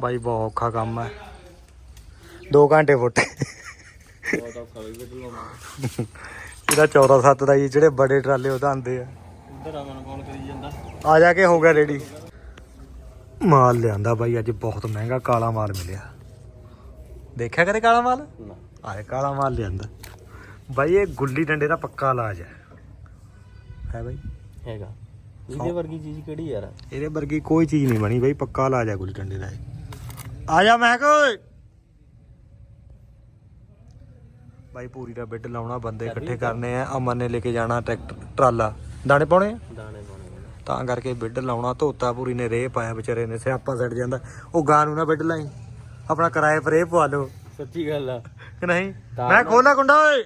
ਬਾਈ ਬਹੁਤ ਔਖਾ ਕੰਮ ਹੈ। 2 ਘੰਟੇ ਫੁੱਟੇ। ਬਹੁਤ ਔਖਾ ਵੀ ਗੱਡ ਲਾਉਣਾ ਇਹਦਾ 14 7 ਦਾ ਜੀ ਜਿਹੜੇ ਬੜੇ ਟਰਾਲੇ ਉਹਦਾ ਆਂਦੇ ਆ। ਆ ਜਾ ਕੇ ਹੋ ਗਿਆ ਰੈਡੀ ਮਾਲ ਲਿਆਂਦਾ ਬਾਈ ਅੱਜ ਬਹੁਤ ਮਹਿੰਗਾ ਕਾਲਾ ਮਾਲ ਮਿਲਿਆ। ਦੇਖਿਆ ਕਦੇ ਕਾਲਾ ਮਾਲ? ਆਏ ਕਾਲਾ ਮਾਲ ਲਿਆਂਦਾ। ਬਾਈ ਇਹ ਗੁੱਲੀ ਡੰਡੇ ਦਾ ਪੱਕਾ ਇਲਾਜ ਹੈ। ਹੈ ਬਾਈ। ਹੈਗਾ। ਇਹਦੇ ਵਰਗੀ ਚੀਜ਼ ਕਿਹੜੀ ਯਾਰ? ਇਹਦੇ ਵਰਗੀ ਕੋਈ ਚੀਜ਼ ਨਹੀਂ ਬਣੀ ਬਾਈ ਪੱਕਾ ਇਲਾਜ ਹੈ ਗੁੱਲੀ ਡੰਡੇ ਦਾ ਇਹ। ਆ ਜਾ ਮੈਂ ਕੋਈ ਬਾਈ ਪੂਰੀ ਦਾ ਬਿੱਡ ਲਾਉਣਾ ਬੰਦੇ ਇਕੱਠੇ ਕਰਨੇ ਆ। ਅਮਨ ਨੇ ਲੈ ਕੇ ਜਾਣਾ ਟਰੈਕਟਰ ਟਰਾਲਾ। ਦਾਣੇ ਪਾਉਣੇ ਆ? ਦਾਣੇ ਪਾਉਣੇ ਤਾਂ ਕਰਕੇ ਬਿੱਡ ਲਾਉਣਾ ਧੋਤਾ ਪੂਰੀ ਨੇ ਰੇਹ ਪਾਇਆ ਵਿਚਾਰੇ ਨੇ ਸਿਆਪਾ ਸੜ ਜਾਂਦਾ। ਉਹ ਗਾਂ ਨੂੰ ਨਾ ਬਿੱਡ ਲਾਈ। ਆਪਣਾ ਕਿਰਾਏ ਪਰ ਰੇਹ ਪਵਾ ਲਓ। ਸੱਚੀ ਗੱਲ ਆ। ਕਿ ਨਹੀਂ? ਤਾਂ ਮੈਂ ਖੋਲਾ ਕੁੰਡਾ ਓਏ।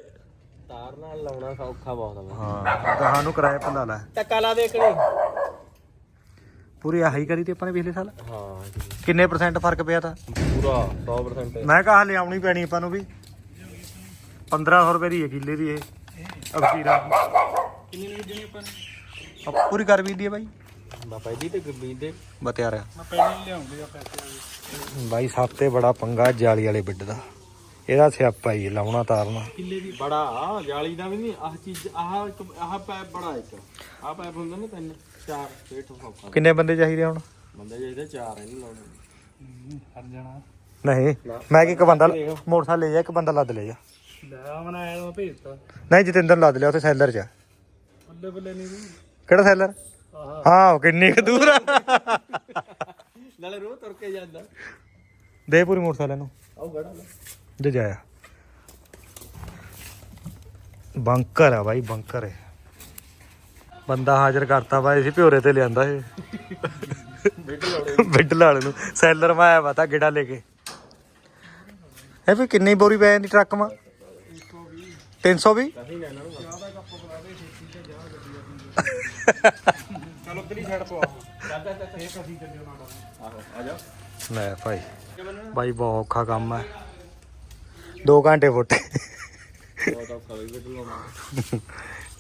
ਤਾਰ ਨਾਲ ਲਾਉਣਾ ਸੌਖਾ ਬਹੁਤ ਆ ਹਾਂ ਗਾਂ ਨੂੰ ਕਿਰਾਏ ਪਰ ਲਾ ਲੈ ਟੱਕਾ ਲਾ ਦੇਖਣੀ ਪੂਰੀ ਆਹੀ ਕਰੀ ਤੇ ਆਪਾਂ ਨੇ ਪਿਛਲੇ ਸਾਲ? ਹਾਂ। ਕਿੰਨੇ ਪਰਸੈਂਟ ਫ਼ਰਕ ਪਿਆ ਤਾਂ? ਪੂਰਾ 100% ਮੈਂ ਕਹਾ ਲਿਆਉਣੀ ਪੈਣੀ ਆਪਾਂ ਨੂੰ ਵੀ। 1500 ਰੁਪਏ ਦੀ ਹੈ ਕਿੱਲੇ ਦੀ ਇਹ। ਅਬਸੀਰਾ ਕਿੰਨੀ ਦੇਣੀ ਆਪਾਂ ਨੇ ਆ ਪੂਰੀ ਕਰ ਵੀ ਦੀ ਹੈ ਬਾਈ। ਮੈਂ ਪਹਿਲੀ ਤੇ ਗਰਮੀਤ ਦੇ। ਬਤਿਆਰ ਮੈਂ ਪਹਿਲਾਂ ਲਿਆਉਂਦੇ ਆ ਪੈਸੇ। ਬਾਈ ਸਭ ਤੇ ਬੜਾ ਪੰਗਾ ਜਾਲੀ ਵਾਲੇ ਬਿੱਡ ਦਾ। ਇਹਦਾ ਸਿਆਪਾ ਹੀ ਲਾਉਣਾ ਤਾਰਨਾ। ਕਿੱਲੇ ਦੀ ਬੜਾ ਜਾਲੀ ਦਾ ਵੀ ਨਹੀਂ ਆਹ ਚੀਜ਼ ਆਹ ਇੱਕ ਆਹ ਪੈਪ ਬੜਾ ਇੱਕ। ਆਹ ਪੈਪ ਹੁੰਦਾ ਨਾ ਤਿੰਨ ਚਾਰ ਫੇਟ ਸੌਖਾ। ਕਿੰਨੇ ਬੰਦੇ ਚਾਹੀਦੇ ਹੁਣ? ਬੰਦੇ ਜਿਹਦੇ ਚਾਰ ਇਹਨੂੰ ਲਾਉਣੇ ਹਰ ਜਣਾ। ਨਹੀਂ ਮੈਂ ਕਿ ਇੱਕ ਬੰਦਾ ਮੋਟਰਸਾਈਕਲ ਲੈ ਜਾ ਇੱਕ ਬੰਦਾ ਲੱਦ ਲੈ ਜਾ। ਲੈ ਬਣਾਇਆ ਮੈਂ ਭੇਜਤਾ ਨਹੀਂ ਜਤਿੰਦਰ ਲੱਦ ਲਿਆ ਉੱਥੇ ਸੈਲਰ 'ਚ। ਬੱਲੇ ਬੱਲੇ ਨਹੀਂ ਕਿਹੜਾ ਸੈਲਰ? ਆਹ। ਹਾਂ ਕਿੰਨੀ ਕੁ ਦੂਰ ਆ। ਨਾਲੇ ਰੋ ਤੁਰ ਕੇ ਜਾਂਦਾ। ਦੇ ਪੂਰੀ ਮੋਟਰਸਾਈਕਲ ਨੂੰ ਆਹ ਗੜਾ ਜਾਇਆ। ਬੰਕਰ ਆ ਬਾਈ ਬੰਕਰ ਹੈ ਬੰਦਾ ਹਾਜ਼ਰ ਕਰਤਾ ਬਾਈ ਸੀ ਭਿਓਰੇ ਤੇ ਲਿਆਂਦਾ ਇਹ। ਬਿੱਡ ਲਾਲੇ ਨੂੰ ਸੈਲਰ ਮੈਂ ਆਇਆ ਪਤਾ ਗਿੜਾ ਲੈ ਕੇ। ਇਹ ਵੀ ਕਿੰਨੀ ਬੋਰੀ ਪੈ ਜਾਂਦੀ ਟਰੱਕ ਮਾ? 320 ਕਹੀਂ ਲੈਣਾ ਨੂੰ ਚਲੋ ਉਧਰਲੀ ਸਾਈਡ ਪਵਾ। ਚੱਲ ਚੱਲ ਫੇਰ ਕਦੀ ਚੱਲਿਓ ਨਾਲ ਆਹੋ ਆ ਜਾ ਲੈ ਭਾਈ। ਬਾਈ ਬਹੁਤ ਔਖਾ ਕੰਮ ਹੈ 2 ਘੰਟੇ ਫੁੱਟੇ।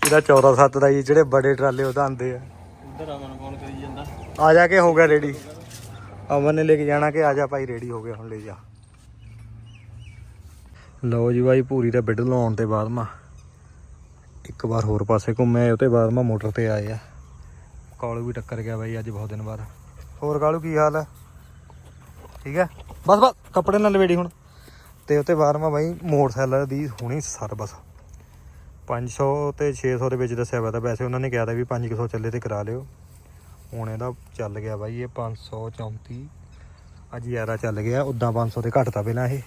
ਇਹਦਾ 14 7 ਦਾ ਜੀ ਜਿਹੜੇ ਬੜੇ ਟਰਾਲੇ ਉਹਦਾ ਆਂਦੇ ਆ। ਉਧਰ ਆਵਨ ਕੌਣ ਕਰੀ ਜਾਂਦਾ। ਆ ਜਾ ਕੇ ਹੋ ਗਿਆ ਰੈਡੀ। ਅਮਨ ਨੇ ਲੈ ਕੇ ਜਾਣਾ ਕਿ ਆ ਜਾ ਭਾਈ ਰੈਡੀ ਹੋ ਗਿਆ ਹੁਣ ਲੈ ਜਾ। ਲਓ ਜੀ ਬਾਈ ਪੂਰੀ ਦਾ ਬਿੱਡ ਲਾਉਣ ਤੇ ਬਾਅਦ ਮਾ। ਇੱਕ ਵਾਰ ਹੋਰ ਪਾਸੇ ਘੁੰਮੇ ਉਹ ਤੇ ਬਾਅਦ ਮਾ ਮੋਟਰ ਤੇ ਆਏ ਆ। ਕਾਲੂ ਵੀ ਟੱਕਰ ਗਿਆ ਬਾਈ ਅੱਜ ਬਹੁਤ ਦਿਨ ਬਾਅਦ। ਹੋਰ ਕਾਲੂ ਕੀ ਹਾਲ ਹੈ ਠੀਕ ਹੈ ਬਸ ਬਸ ਕੱਪੜੇ ਨਾਲ ਲਵੇੜੀ ਹੁਣ। ਤੇ ਉਹ ਤੇ ਬਾਅਦ ਮਾ ਬਾਈ ਮੋਟਰਸਾਈਕਲ ਦੀ ਹੁਣੀ ਸਰਵਿਸ 500 ਤੇ 600 ਦੇ ਵਿੱਚ ਦੱਸਿਆ ਹੋਇਆ ਤਾਂ ਵੈਸੇ ਉਹਨਾਂ ਨੇ ਕਿਹਾ ਤਾਂ ਵੀ 500 ਚੱਲੇ ਤੇ ਕਰਾ ਲਿਓ। ਹੁਣ ਇਹਦਾ ਚੱਲ ਗਿਆ ਬਾਈ ਇਹ 534 ਅੱਜ ਯਾਰਾ ਚੱਲ ਗਿਆ ਉਦਾਂ 500 ਤੇ ਘੱਟ ਤਾਂ ਪਹਿਲਾਂ ਇਹ।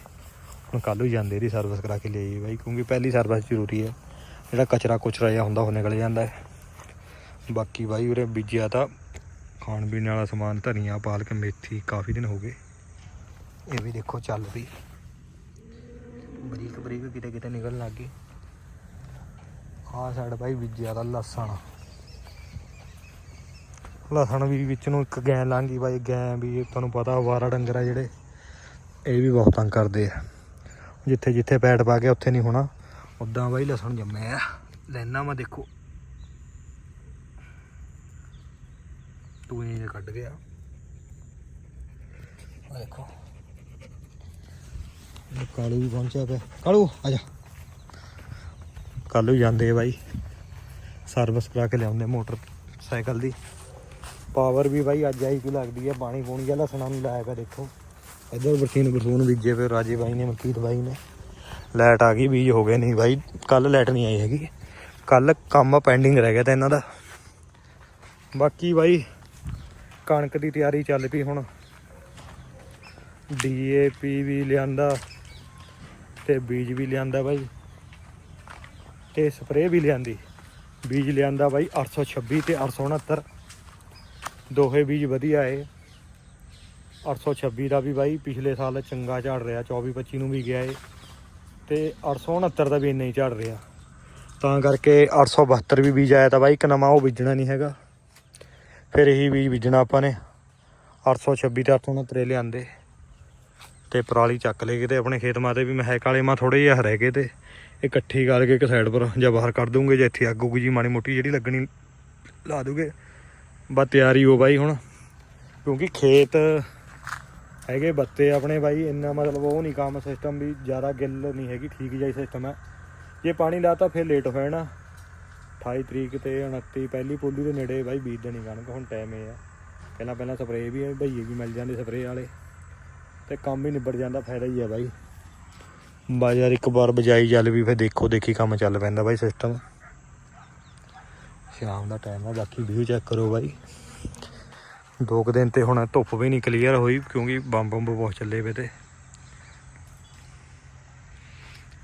ਹੁਣ ਕੱਲ ਨੂੰ ਜਾਂਦੇ ਇਹਦੀ ਸਰਵਿਸ ਕਰਾ ਕੇ ਲਈ ਬਾਈ, ਕਿਉਂਕਿ ਪਹਿਲੀ ਸਰਵਿਸ ਜ਼ਰੂਰੀ ਹੈ ਜਿਹੜਾ ਕਚਰਾ ਕੁਚਰਾ ਜਿਹਾ ਹੁੰਦਾ ਉਹ ਨਿਕਲ ਜਾਂਦਾ ਹੈ। ਬਾਕੀ ਬਾਈ ਉਰੇ ਬੀਜਿਆ ਤਾਂ ਖਾਣ ਪੀਣ ਵਾਲਾ ਸਮਾਨ, ਧਨੀਆ, ਪਾਲਕ, ਮੇਥੀ ਕਾਫੀ ਦਿਨ ਹੋ ਗਏ। ਇਹ ਵੀ ਦੇਖੋ ਚੱਲ ਪਈ। ਬਰੀਕ ਬਰੀਕ ਕਿਤੇ ਕਿਤੇ ਨਿਕਲਣ ਲੱਗ ਗਈ ਆਹ ਸਾਈਡ ਭਾਈ ਬੀਜਿਆ ਦਾ ਲਸਣ। ਲਸਣ ਵੀ ਵਿੱਚ ਨੂੰ ਇੱਕ ਗੈਂ ਲੰਘੀ ਬਾਈ ਗੈਂ ਵੀ ਤੁਹਾਨੂੰ ਪਤਾ ਵਾਰਾ ਡੰਗਰ ਆ ਜਿਹੜੇ, ਇਹ ਵੀ ਬਹੁਤ ਤੰਗ ਕਰਦੇ ਆ। ਜਿੱਥੇ ਜਿੱਥੇ ਪੈਟ ਪਾ ਕੇ ਉੱਥੇ ਨਹੀਂ ਹੋਣਾ ਉਦਾਂ ਬਾਈ ਲਸਣ ਜੰਮਿਆ ਲੈਣਾ ਮੈਂ ਦੇਖੋ। ਤੂੰ ਇਹ ਕੱਢ ਗਿਆ। ਦੇਖੋ। ਕਾਲੂ ਵੀ ਪਹੁੰਚਿਆ ਪਿਆ। ਕਾਲੂ, ਆ ਜਾ। ਕੱਲ੍ਹ ਜਾਂਦੇ ਆ ਬਾਈ। ਸਰਵਿਸ ਕਰਾ ਕੇ ਲਿਆਉਂਦੇ ਮੋਟਰ, ਸਾਈਕਲ ਦੀ। ਪਾਵਰ ਵੀ ਬਾਈ ਅੱਜ ਆਈ ਕੀ ਲੱਗਦੀ ਹੈ ਪਾਣੀ ਪੂਣੀ ਜਾਂ ਲਸਣਾ ਨੂੰ ਲਾਇਆ ਪਿਆ, ਦੇਖੋ। ਇੱਧਰ ਬਰਸੀਨ ਬਰਸੂਨ ਬੀਜੇ ਪਏ, ਰਾਜੇ ਬਾਈ ਨੇ, ਮਲਕੀਤ ਬਾਈ ਨੇ। ਲਾਈਟ ਆ ਗਈ, ਬੀਜ ਹੋ ਗਏ ਨਹੀਂ ਬਾਈ। ਕੱਲ ਲਾਈਟ ਨਹੀਂ ਆਈ ਹੈਗੀ। ਕੱਲ ਕੰਮ ਪੈਂਡਿੰਗ ਰਹਿ ਗਿਆ ਤਾਂ ਇਹਨਾਂ ਦਾ। ਬਾਕੀ ਬਾਈ, ਕਣਕ ਦੀ ਤਿਆਰੀ ਚੱਲ ਪਈ ਹੁਣ। ਡੀਏਪੀ ਵੀ ਲਿਆਂਦਾ। ਤੇ ਬੀਜ ਵੀ ਲਿਆਂਦਾ ਬਾਈ। ਤੇ ਸਪਰੇਅ ਵੀ ਲਿਆਂਦੀ। ਬੀਜ ਲਿਆਂਦਾ ਬਾਈ 826 ਤੇ 869 ਦੋਹੇ ਬੀਜ ਵਧੀਆ ਏ। 826 ਦਾ ਵੀ ਬਾਈ ਪਿਛਲੇ ਸਾਲ ਚੰਗਾ ਝੜ ਰਿਹਾ 24 25 ਨੂੰ ਵੀ ਗਿਆ ਏ। ਤੇ 869 ਦਾ ਵੀ ਇੰਨਾ ਹੀ ਝੜ ਰਿਹਾ। ਤਾਂ ਕਰਕੇ 872 ਵੀ ਬੀਜ ਆਇਆ ਤਾਂ ਬਾਈ ਇੱਕ ਨਵਾਂ ਉਹ ਬੀਜਣਾ ਨਹੀਂ ਹੈਗਾ। ਫਿਰ ਇਹੀ ਬੀਜ ਬੀਜਣਾ ਆਪਾਂ ਨੇ। 826 ਤੇ 869 ਲਿਆਂਦੇ। ਤੇ ਪਰਾਲੀ ਚੱਕ ਲਏ ਕਿਤੇ ਆਪਣੇ ਖੇਤ ਮਾਤੇ ਵੀ ਮਹਿਕ ਵਾਲੇ ਮਾ ਥੋੜੇ ਜਿਹਾ ਰਹਿ ਗਏ ਤੇ ਇਕੱਠੀ ਕਰਕੇ ਇੱਕ ਸਾਈਡ ਪਰ ਜਾਂ ਬਾਹਰ ਕੱਢ ਦੂੰਗੇ ਜੇ ਇੱਥੇ ਅੱਗ ਜੀ ਮਾੜੀ ਮੋਟੀ ਜਿਹੜੀ ਲੱਗਣੀ ਲਾ ਦੂਗੇ। ਬਸ ਤਿਆਰੀ ਹੋ ਬਾਈ ਹੁਣ। ਕਿਉਂਕਿ ਖੇਤ ਹੈਗੇ ਬੱਤੇ ਆਪਣੇ ਬਾਈ, ਇੰਨਾ ਮਤਲਬ ਉਹ ਨਹੀਂ ਕੰਮ ਸਿਸਟਮ ਵੀ ਜ਼ਿਆਦਾ ਗਿੱਲ ਨਹੀਂ ਹੈਗੀ, ਠੀਕ ਜਿਹਾ ਸਿਸਟਮ ਹੈ ਜੇ ਪਾਣੀ ਲਾਤਾ ਫਿਰ ਲੇਟ ਹੋ ਜਾਣਾ। 28 ਤਰੀਕ ਤੇ 29 ਪਹਿਲੀ ਪੋਲੀ ਦੇ ਨੇੜੇ ਬਾਈ ਬੀਜ ਦੇਣੀ ਕਣਕ, ਹੁਣ ਟਾਈਮ ਇਹ ਆ। ਪਹਿਲਾਂ ਪਹਿਲਾਂ ਸਪਰੇਅ ਵੀ ਭਈਏ ਵੀ ਮਿਲ ਜਾਂਦੇ ਸਪਰੇਅ ਵਾਲੇ। ਤੇ ਕੰਮ ਹੀ ਨਿਬੜ ਜਾਂਦਾ, ਫਾਇਦਾ ਹੀ ਆ ਬਾਈ। ਬਾਜ਼ਾਰ ਇੱਕ ਵਾਰ ਬਜਾਈ ਚੱਲ ਵੀ, ਫਿਰ ਦੇਖੋ, ਦੇਖੀ ਕੰਮ ਚੱਲ ਪੈਂਦਾ ਬਾਈ ਸਿਸਟਮ ਸ਼ਾਮ ਦਾ ਟਾਈਮ ਆ, ਬਾਕੀ ਵੀਊ ਚੈੱਕ ਕਰੋ ਬਾਈ। ਦੋ ਕੁ ਦਿਨ ਤੇ ਹੁਣ ਧੁੱਪ ਵੀ ਨਹੀਂ ਕਲੀਅਰ ਹੋਈ, ਕਿਉਂਕਿ ਬੰਬ ਬੰਬ ਬਹੁਤ ਚੱਲੇ ਵੇ ਤੇ।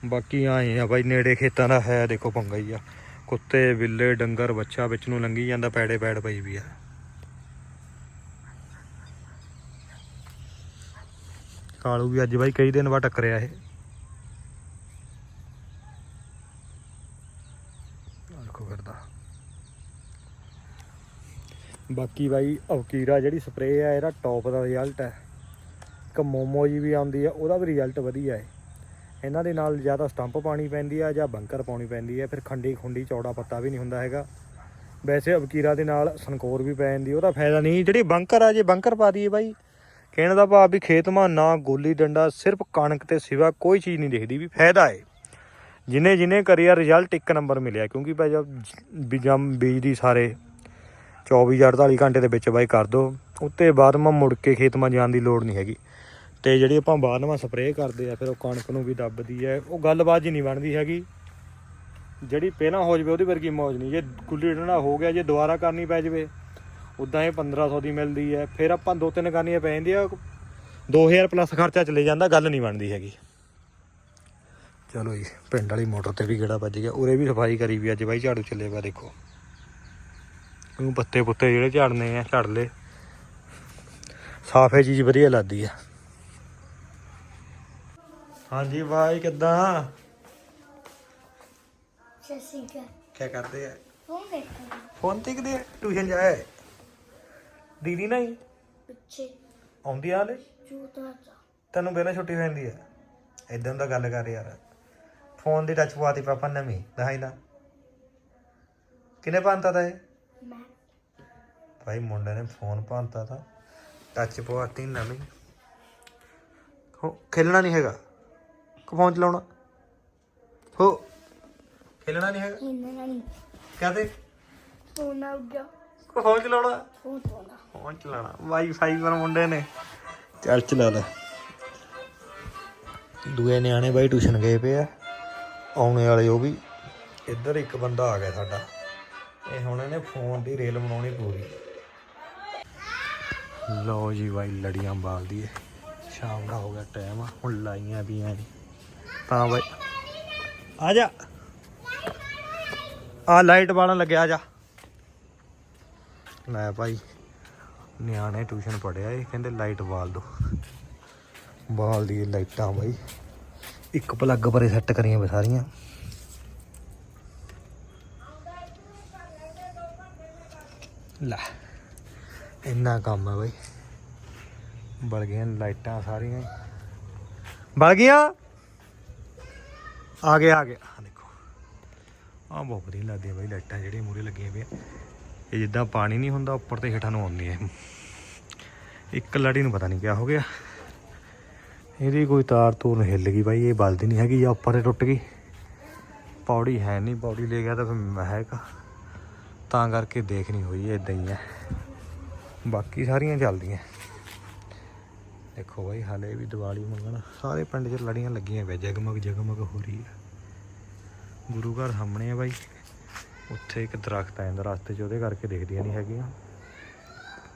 ਬਾਕੀ ਆਏ ਆ ਬਾਈ, ਨੇੜੇ ਖੇਤਾਂ ਦਾ ਹੈ, ਦੇਖੋ ਪੰਗਾ ਹੀ ਆ। ਕੁੱਤੇ, ਬਿੱਲੇ, ਡੰਗਰ, ਬੱਚਾ ਵਿੱਚ ਨੂੰ ਲੰਗੀ ਜਾਂਦਾ ਪੈੜੇ ਪੈੜ ਪਈ ਵੀ ਆ। ਕਾਲੂ ਵੀ ਅੱਜ ਬਾਈ ਕਈ ਦਿਨ ਬਾਅਦ ਟੱਕਰਿਆ ਇਹ। ਦੇਖੋ ਫਿਰਦਾ। ਬਾਕੀ ਬਾਈ ਅਵਕੀਰਾ ਜਿਹੜੀ ਸਪਰੇਅ ਆ, ਇਹਦਾ ਟੌਪ ਦਾ ਰਿਜ਼ਲਟ ਹੈ। ਇੱਕ ਮੋਮੋ ਜੀ ਵੀ ਆਉਂਦੀ ਆ, ਉਹਦਾ ਵੀ ਰਿਜ਼ਲਟ ਵਧੀਆ ਹੈ। ਇਹਨਾਂ ਦੇ ਨਾਲ ਜ਼ਿਆਦਾ ਸਟੰਪ ਪਾਣੀ ਪੈਂਦੀ ਆ ਜਾਂ ਬੰਕਰ ਪਾਉਣੀ ਪੈਂਦੀ ਹੈ ਫਿਰ ਖੰਡੀ ਖੁੰਡੀ ਚੌੜਾ ਪੱਤਾ ਵੀ ਨਹੀਂ ਹੁੰਦਾ ਹੈਗਾ। ਵੈਸੇ ਅਬਕੀਰਾ ਦੇ ਨਾਲ ਸੰਕੋਰ ਵੀ ਪੈ ਜਾਂਦੀ ਉਹਦਾ ਫਾਇਦਾ ਨਹੀਂ, ਜਿਹੜੀ ਬੰਕਰ ਆ, ਜੇ ਬੰਕਰ ਪਾ ਦਈਏ ਬਾਈ ਕਹਿਣ ਦਾ ਭਾਵ ਵੀ ਖੇਤ ਮਾ ਨਾ, ਗੋਲੀ ਡੰਡਾ, ਸਿਰਫ ਕਣਕ ਤੇ ਸਿਵਾ ਕੋਈ ਚੀਜ਼ ਨਹੀਂ ਦਿਖਦੀ ਵੀ ਫਾਇਦਾ ਹੈ ਜਿਨੇ ਜਿਨੇ ਕਰਿਆ ਰਿਜ਼ਲਟ ਇੱਕ ਨੰਬਰ ਮਿਲਿਆ, ਕਿਉਂਕਿ ਭਾਈ ਜਦ ਜਮ ਬੀਜ ਦੀ ਸਾਰੇ। 24 ਜਾਂ 48 ਘੰਟੇ ਦੇ ਵਿੱਚ ਬਾਈ ਕਰ ਦੋ, ਉੱਤੇ ਬਾਅਦ ਮੈਂ ਮੁੜ ਕੇ ਖੇਤ ਮਾ ਜਾਣ ਦੀ ਲੋੜ ਨਹੀਂ ਹੈਗੀ। ਤੇ ਜਿਹੜੀ ਆਪਾਂ ਬਾਅਦ ਸਪਰੇਅ ਕਰਦੇ ਆ, ਫਿਰ ਉਹ ਕਣਕ ਨੂੰ ਵੀ ਦੱਬਦੀ ਹੈ ਉਹ ਗੱਲਬਾਤ ਹੀ ਨਹੀਂ ਬਣਦੀ ਹੈਗੀ। ਜਿਹੜੀ ਪਹਿਲਾਂ ਹੋ ਜਵੇ, ਉਹਦੀ ਵਰਗੀ ਮੌਜ ਨਹੀਂ। ਜੇ ਗੁੱਲੀ ਡੰਡਾ ਹੋ ਗਿਆ, ਜੇ ਦੁਬਾਰਾ ਕਰਨੀ ਪੈ ਜਵੇ ਉਦਾਂ ਇਹ 1500 ਦੀ ਮਿਲਦੀ ਹੈ ਫਿਰ ਆਪਾਂ ਦੋ ਤਿੰਨ ਕਰਨੀਆਂ ਪੈ ਜਾਂਦੀਆਂ 2000 ਪਲੱਸ ਖਰਚਾ ਚਲੇ ਜਾਂਦਾ ਗੱਲ ਨਹੀਂ ਬਣਦੀ ਹੈਗੀ। ਚਲੋ ਜੀ ਪਿੰਡ ਵਾਲੀ ਮੋਟਰ ਤੇ ਵੀ ਗੇੜਾ ਵੱਜ ਗਿਆ ਉਰੇ ਵੀ ਸਫ਼ਾਈ ਕਰੀ ਵੀ ਅੱਜ ਬਾਈ ਝਾੜੂ ਚੱਲੇ ਵਾ ਦੇਖੋ। ਉਹ ਪੱਤੇ ਪੁੱਤੇ ਜਿਹੜੇ ਝਾੜਨੇ ਆ ਝੜ ਲੇ ਸਾਫੇ ਚੀਜ਼ ਵਧੀਆ ਲੱਗਦੀ ਆ। ਹਾਂਜੀ ਬਾਈ ਕਿੱਦਾਂ? ਸਸਿਕਾ ਕੀ ਕਰਦੇ ਆ? ਉਹ ਵੇਖੋ ਫੋਨ ਤੇ ਕਿਤੇ ਟਿਊਸ਼ਨ ਜਾਏ ਦੀਦੀ ਨਹੀਂ? ਪਿੱਛੇ। ਆਉਂਦੀ ਆ ਹਲੇ? ਜੂਤਾ ਤੈਨੂੰ ਬਿਨਾਂ ਛੁੱਟੀ ਹੋ ਜਾਂਦੀ ਇਦਾਂ ਦਾ ਗੱਲ ਕਰ ਯਾਰ। ਫੋਨ ਦੀ ਟੱਚ ਪਵਾਤੀ ਪਾਪਾ ਨਵੀਂ ਦਿਖਾਈ ਦਾ ਕਿਨੇ ਪਾਉਂਦਾ ਤਾ ਇਹ? ਮੈਂ। ਭਾਈ ਮੁੰਡੇ ਨੇ ਫੋਨ ਪਾਉਂਦਾ ਤਾ। ਟੱਚ ਪਵਾਤੀ ਨਵੀਂ। ਹੋ ਖੇਲਣਾ ਨਹੀਂ ਹੈਗਾ। ਕਿ ਫੋਨ ਚਲਾਉਣਾ। ਹੋ ਖੇਲਣਾ ਨਹੀਂ ਹੈਗਾ। ਇਹਨਾਂ ਨਹੀਂ। ਕਹਦੇ ਫੋਨ ਆ ਗਿਆ ਕਿ ਫੋਨ ਚਲਾਉਣਾ? ਫੋਨ ਤੋਣਾ ਫੋਨ ਚਲਾਉਣਾ। ਵਾਈਫਾਈ ਪਰ ਮੁੰਡੇ ਨੇ। ਚੱਲ ਚਲਾ ਲੈ। ਦੂਏ ਨਿਆਣੇ ਬਾਈ ਟਿਊਸ਼ਨ ਗਏ ਪਏ ਆ। ਆਉਣੇ ਵਾਲੇ ਉਹ ਵੀ। ਇੱਧਰ ਇੱਕ ਬੰਦਾ ਆ ਗਿਆ ਸਾਡਾ। ਇਹ ਹੁਣ ਇਹਨੇ ਫੋਨ ਦੀ ਰੇਲ ਬਣਾਉਣੀ ਪੂਰੀ। ਲਓ ਜੀ ਬਾਈ ਲੜੀਆਂ ਬਾਲਦੀ ਏ। ਸ਼ਾਮ ਦਾ ਹੋ ਗਿਆ ਟਾਈਮ ਹੁਣ ਲਾਈਆਂ ਵੀ ਐ ਤਾਂ ਬਾਈ। ਆ ਜਾ। ਆ ਲਾਈਟ ਬਾਲਣ ਲੱਗਿਆ ਆ ਜਾ। ਲੈ ਭਾਈ, ਨਿਆਣੇ ਟਿਊਸ਼ਨ ਪੜਿਆ ਇਹ ਕਹਿੰਦੇ ਲਾਈਟ ਬਾਲ ਦੋ। ਬਾਲ ਦੀ ਲਾਈਟਾਂ ਬਾਈ, ਇੱਕ ਪਲੱਗ ਪਰੇ ਸੈੱਟ ਕਰੀਆਂ ਵੇ ਸਾਰੀਆਂ। ਲੈ, ਇੰਨਾ ਕੰਮ ਹੈ ਬਾਈ। ਬਲ ਗਈਆਂ ਲਾਈਟਾਂ ਸਾਰੀਆਂ ਬਲ ਗਈਆਂ? ਆ ਗਿਆ ਆ ਗਿਆ। ਦੇਖੋ। ਆ ਬਹੁਤ ਵਧੀਆ ਲੱਗਦੀਆਂ ਬਾਈ ਲਾਈਟਾਂ ਜਿਹੜੀਆਂ ਮੂਰੇ ਲੱਗੀਆਂ ਪਈਆਂ। ਇਹ ਜਿੱਦਾਂ ਪਾਣੀ ਨਹੀਂ ਹੁੰਦਾ, ਉੱਪਰ ਤੇ ਹੇਠਾਂ ਨੂੰ ਆਉਂਦੀ ਹੈ। ਇੱਕ ਲੜੀ ਨੂੰ ਪਤਾ ਨਹੀਂ ਕਿਆ ਹੋ ਗਿਆ। ਇਹਦੀ ਕੋਈ ਤਾਰ ਤੂਰ ਹਿੱਲ ਗਈ ਬਾਈ, ਇਹ ਬਲਦੀ ਨਹੀਂ ਹੈਗੀ ਜਾਂ ਉੱਪਰ ਤੇ ਟੁੱਟ ਗਈ। ਪੌੜੀ ਹੈ ਨਹੀਂ ਪੌੜੀ ਲੈ ਗਿਆ ਤਾਂ ਫਿਰ ਮਹਿਕ। ਤਾਂ ਕਰਕੇ ਦੇਖ ਨਹੀਂ ਹੋਈ ਇਦਾਂ ਹੀ ਹੈ। ਬਾਕੀ ਸਾਰੀਆਂ ਚੱਲਦੀਆਂ। ਦੇਖੋ ਬਾਈ, ਹਾਲੇ ਵੀ ਦੀਵਾਲੀ ਮੰਗਣ। ਸਾਰੇ ਪਿੰਡ 'ਚ ਲੜੀਆਂ ਲੱਗੀਆਂ ਵੇ ਜਗਮਗ ਜਗਮਗ ਹੋ ਰਹੀ ਹੈ। ਗੁਰੂ ਘਰ ਸਾਹਮਣੇ ਆ ਬਾਈ। ਉੱਥੇ ਇੱਕ ਦਰਖਤ ਆ ਜਾਂਦਾ ਰਸਤੇ 'ਚ ਉਹਦੇ ਕਰਕੇ ਦਿਖਦੀਆਂ ਨਹੀਂ ਹੈਗੀਆਂ।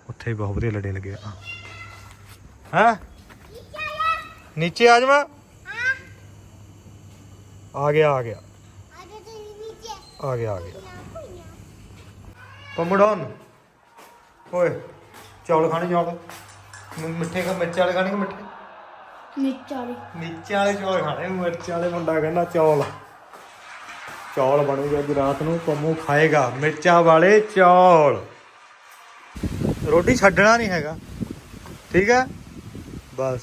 ਉੱਥੇ ਬਹੁਤ ਵਧੀਆ ਲੜੇ ਲੱਗੇ ਆ ਹੈ? ਨੀਚੇ ਆ ਜਾਵਾਂ? ਆ ਗਿਆ ਆ ਗਿਆ। ਆ ਗਿਆ ਆ ਗਿਆ। ਪੰਮੜੋਨ ਓਏ ਚੌਲ ਖਾਣੇ ਚੌਲ। ਮ- ਮਿੱਠੇ ਖਾ ਮਿਰਚ ਵਾਲੇ ਖਾਣੇ ਕਿ ਮਿੱਠੇ? ਮਿਰਚ ਵਾਲੀ। ਮਿਰਚ ਵਾਲੇ ਚੌਲ ਖਾਣੇ ਮਿਰਚ ਵਾਲੇ ਮੁੰਡਾ ਕਹਿੰਦਾ ਚੌਲ। ਚੌਲ ਬਣੂਗੇ ਅੱਜ ਰਾਤ ਨੂੰ, ਪੰਮੂ ਖਾਏਗਾ। ਮਿਰਚਾਂ ਵਾਲੇ ਚੌਲ। ਰੋਟੀ ਛੱਡਣਾ ਨਹੀਂ ਹੈਗਾ। ਠੀਕ ਹੈ? ਬਸ।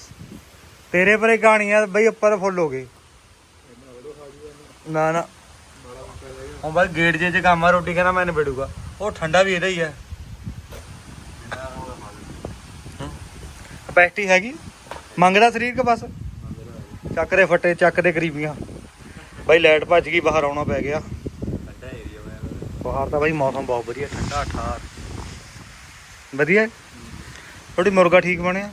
ਤੇਰੇ ਪਰੇ ਕਹਾਣੀਆਂ ਬਈ ਉੱਪਰ ਫੁੱਲ ਹੋ ਗਏ। ਨਾ ਨਾ। ਉਹ ਬਸ ਗੇਟ ਜੇ ਚ ਕੰਮ ਆ, ਰੋਟੀ ਕਹਿੰਦਾ ਮੈਂ ਨਿਬੜੂਗਾ। ਉਹ ਠੰਡਾ ਵੀ ਇਹਦਾ ਹੀ ਹੈ। ਕਪੈਸਿਟੀ ਹੈਗੀ? ਮੰਗਦਾ ਸਰੀਰ ਕਿ ਬਸ? ਚੱਕ ਦੇ ਫੱਟੇ, ਚੱਕ ਦੇ ਗਰੀਬੀਆਂ ਬਾਈ ਲਾਈਟ ਭੱਜ ਗਈ ਬਾਹਰ ਆਉਣਾ ਪੈ ਗਿਆ। ਠੰਡਾ ਏਰੀਆ ਬਾਹਰ ਤਾਂ ਬਾਈ ਮੌਸਮ ਬਹੁਤ ਵਧੀਆ ਠੰਡਾ ਠਾਰ। ਵਧੀਆ? ਤੁਹਾਡੀ ਮੁਰਗਾ ਠੀਕ ਬਣਿਆ?